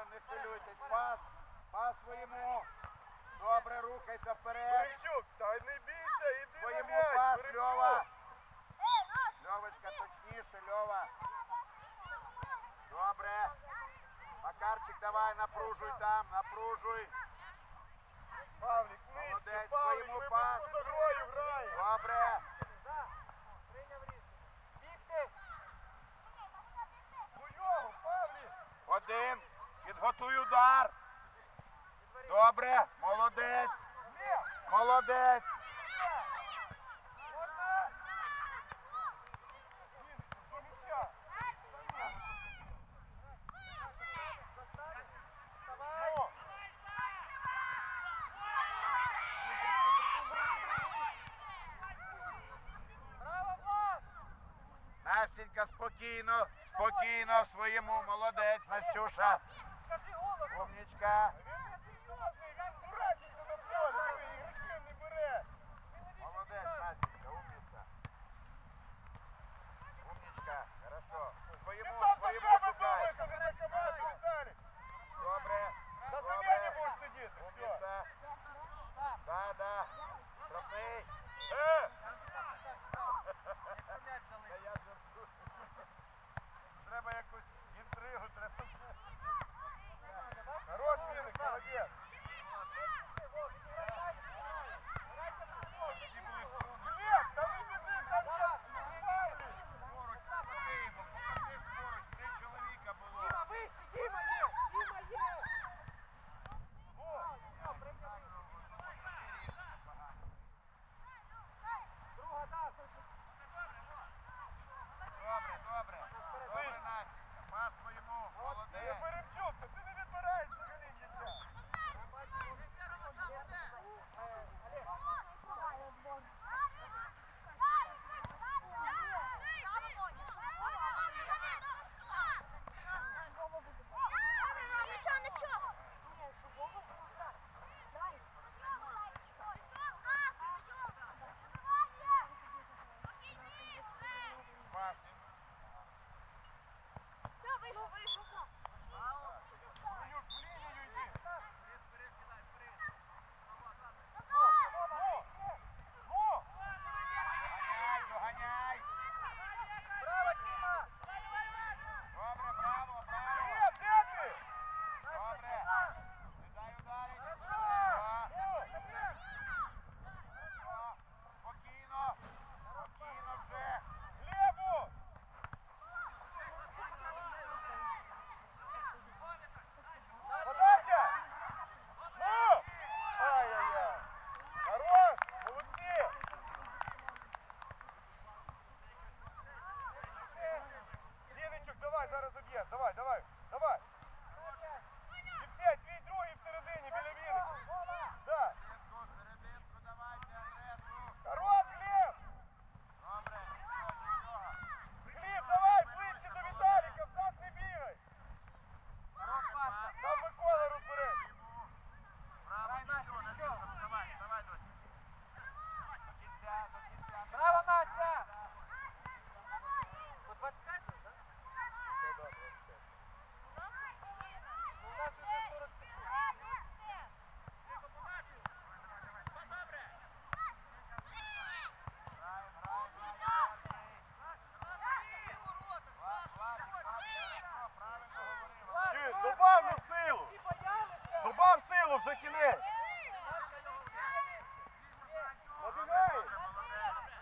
Івана, не хвилюйтесь. Пас. Пас своєму. Добре, рухайся вперед. Куричук, та не бійся, іди Своєму на м'яч, пас, Льова. Е, Льовочка, точніше, Льова. Добре. Макарчик, давай, напружуй там, напружуй. Павлік, нижче, Павлік, своєму ми пас. за грою граємо. Добре. По нього, Павлік. Один. Підготуй удар. Добре, молодець. Молодець. Настенька, спокійно, спокійно своєму. Молодець, Настюша. Konečka.